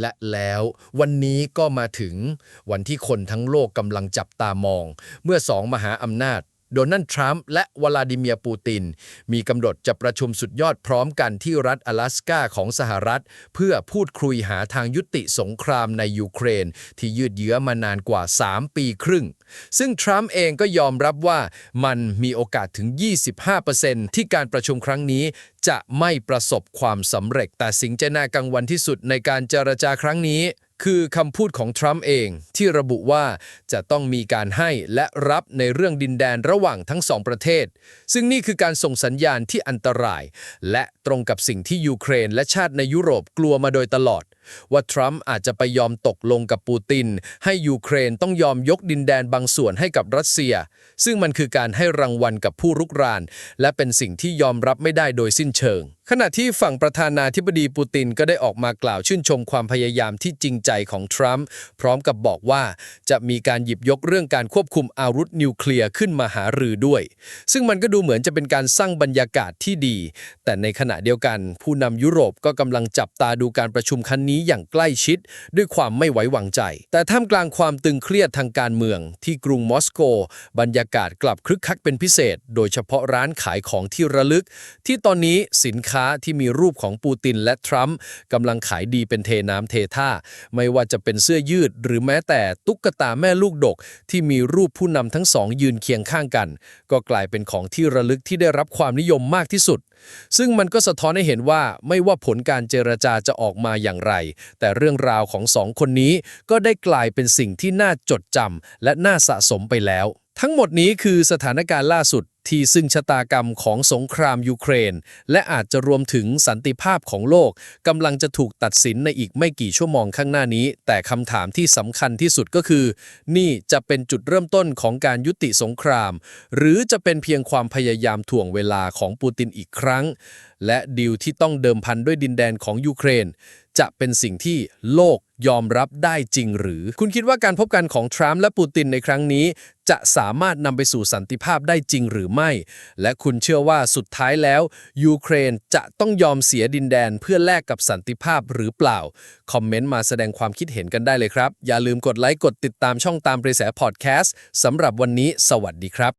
และแล้ววันนี้ก็มาถึงวันที่คนทั้งโลกกำลังจับตามอง เมื่อสองมหาอำนาจ โดนัลด์ทรัมป์และวลาดิเมียร์ปูติน มีกำหนดจะประชุมสุดยอดพร้อมกันที่รัฐ阿拉สกาของสหรัฐ เพื่อพูดคุยหาทางยุติสงครามในยูเครน ที่ยืดเยื้อมานานกว่า 3 ปีครึ่ง ซึ่งทรัมป์เองก็ยอมรับว่ามันมีโอกาสถึง 25%ที่การประชุมครั้งนี้จะไม่ประสบความสำเร็จ แต่สิ่งจะน่ากังวลที่สุดในการเจรจาครั้งนี้ คือคำพูดของทรัมป์เองที่ระบุว่าจะต้องมีการให้และรับในเรื่องดินแดนระหว่างทั้งสองประเทศ ซึ่งนี่คือการส่งสัญญาณที่อันตราย และตรงกับสิ่งที่ยูเครนและชาติในยุโรปกลัวมาโดยตลอด ว่าทรัมป์อาจจะไปยอมตกลงกับปูติน ให้ยูเครนต้องยอมยกดินแดนบางส่วนให้กับรัสเซีย ซึ่งมันคือการให้รางวัลกับผู้รุกราน และเป็นสิ่งที่ยอมรับไม่ได้โดยสิ้นเชิงขณะที่ฝั่งประธานาธิบดีปูตินก็ได้ออกมากล่าวชื่นชมความพยายามที่จริงใจของทรัมป์พร้อมกับบอกว่าจะมีการหยิบยกเรื่องการควบคุมอาวุธนิวเคลียร์ขึ้นมาหารือด้วย ซึ่งมันก็ดูเหมือนจะเป็นการสร้างบรรยากาศที่ดี แต่ในขณะเดียวกัน ผู้นำยุโรปก็กำลังจับตาดูการประชุมครั้งนี้อย่างใกล้ชิด ด้วยความไม่ไว้วางใจ แต่ท่ามกลางความตึงเครียดทางการเมือง ที่กรุงมอสโก บรรยากาศกลับคึกคักเป็นพิเศษ โดยเฉพาะร้านขายของที่ระลึก ที่ตอนนี้สินค้าที่มีรูปของปูตินและทรัมป์กำลังขายดีเป็นเทน้ำเทท่า ไม่ว่าจะเป็นเสื้อยืดหรือแม้แต่ตุ๊กตาแม่ลูกดก ที่มีรูปผู้นำทั้งสองยืนเคียงข้างกัน ก็กลายเป็นของที่ระลึกที่ได้รับความนิยมมากที่สุด ซึ่งมันก็สะท้อนให้เห็นว่าไม่ว่าผลการเจรจาจะออกมาอย่างไร แต่เรื่องราวของสองคนนี้ก็ได้กลายเป็นสิ่งที่น่าจดจำและน่าสะสมไปแล้ว ทั้งหมดนี้คือสถานการณ์ล่าสุด ที่ซึ่งชะตากรรมของสงครามยูเครน และอาจจะรวมถึงสันติภาพของโลกกำลังจะถูกตัดสินในอีกไม่กี่ชั่วโมงข้างหน้านี้ แต่คำถามที่สำคัญที่สุดก็คือ นี่จะเป็นจุดเริ่มต้นของการยุติสงคราม หรือจะเป็นเพียงความพยายามถ่วงเวลาของปูตินอีกครั้ง และดีลที่ต้องเดิมพันด้วยดินแดนของยูเครน จะเป็นสิ่งที่โลกยอมรับได้จริงหรือ คุณคิดว่าการพบกันของทรัมป์และปูตินในครั้งนี้ จะสามารถนำไปสู่สันติภาพได้จริงหรือไม่ และคุณเชื่อว่าสุดท้ายแล้ว ยูเครนจะต้องยอมเสียดินแดนเพื่อแลกกับสันติภาพหรือเปล่า คอมเมนต์มาแสดงความคิดเห็นกันได้เลยครับ อย่าลืมกดไลค์กดติดตามช่องตามกระแสพอดแคสต์สำหรับวันนี้ สวัสดีครับ